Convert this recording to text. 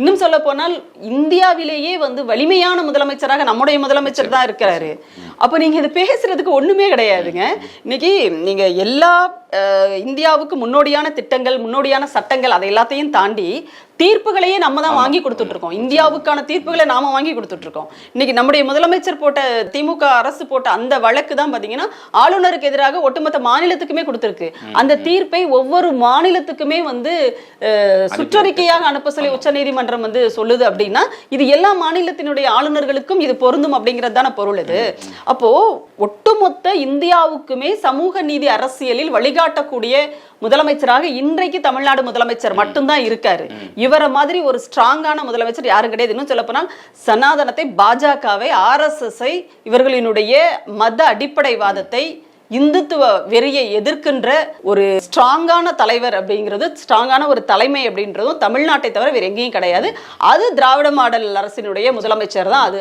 இன்னும் சொல்ல போனால் இந்தியாவிலேயே வந்து வலிமையான முதலமைச்சராக நம்முடைய முதலமைச்சர் தான் இருக்கிறாரு. அப்ப நீங்க இது பேசுறதுக்கு ஒண்ணுமே கிடையாதுங்க. இன்னைக்கு நீங்க எல்லா இந்தியாவுக்கு முன்னோடியான திட்டங்கள் முன்னோடியான சட்டங்கள் அதை எல்லாத்தையும் தாண்டி தீர்ப்புகளையே நம்ம தான் வாங்கி கொடுத்துட்டு இருக்கோம் இந்தியாவுக்கான தீர்ப்புகளை நாம வாங்கி கொடுத்துட்டு இருக்கோம் இன்னைக்கு நம்முடைய முதலமைச்சர் போட்ட திமுக அரசு போட்ட அந்த வழக்கு தான் பாத்தீங்கன்னா ஆளுநருக்கு எதிராக ஒட்டுமொத்த மாநிலத்துக்குமே கொடுத்திருக்கு. அந்த தீர்ப்பை ஒவ்வொரு மாநிலத்துக்குமே வந்து சுற்றறிக்கையாக அனுப்ப சொல்லி உச்சநீதிமன்றம் வந்து சொல்லுது அப்படின்னா இது எல்லா மாநிலத்தினுடைய ஆளுநர்களுக்கும் இது பொருந்தும் அப்படிங்கிறது தானே பொருள் இது. அப்போ ஒட்டுமொத்த இந்தியாவுக்குமே சமூக நீதி அரசியலில் வழிகாட்டக்கூடிய முதலமைச்சராக இன்றைக்கு தமிழ்நாடு முதலமைச்சர் மட்டும்தான் இருக்காரு. இவரை மாதிரி ஒரு ஸ்ட்ராங்கான முதலமைச்சர் யாரும் கிடையாது. இன்னும் சொல்ல போனால் சனாதனத்தை பாஜகவை ஆர்எஸ்எஸ்ஐ இவர்களினுடைய மத அடிப்படைவாதத்தை இந்துத்துவ வெறியை எதிர்க்கின்ற ஒரு ஸ்ட்ராங்கான தலைவர் அப்படிங்கிறது ஸ்ட்ராங்கான ஒரு தலைமை அப்படின்றதும் தமிழ்நாட்டை தவிர வேற எங்கேயும் கிடையாது. அது திராவிட மாடல் அரசினுடைய முதலமைச்சர் தான் அது.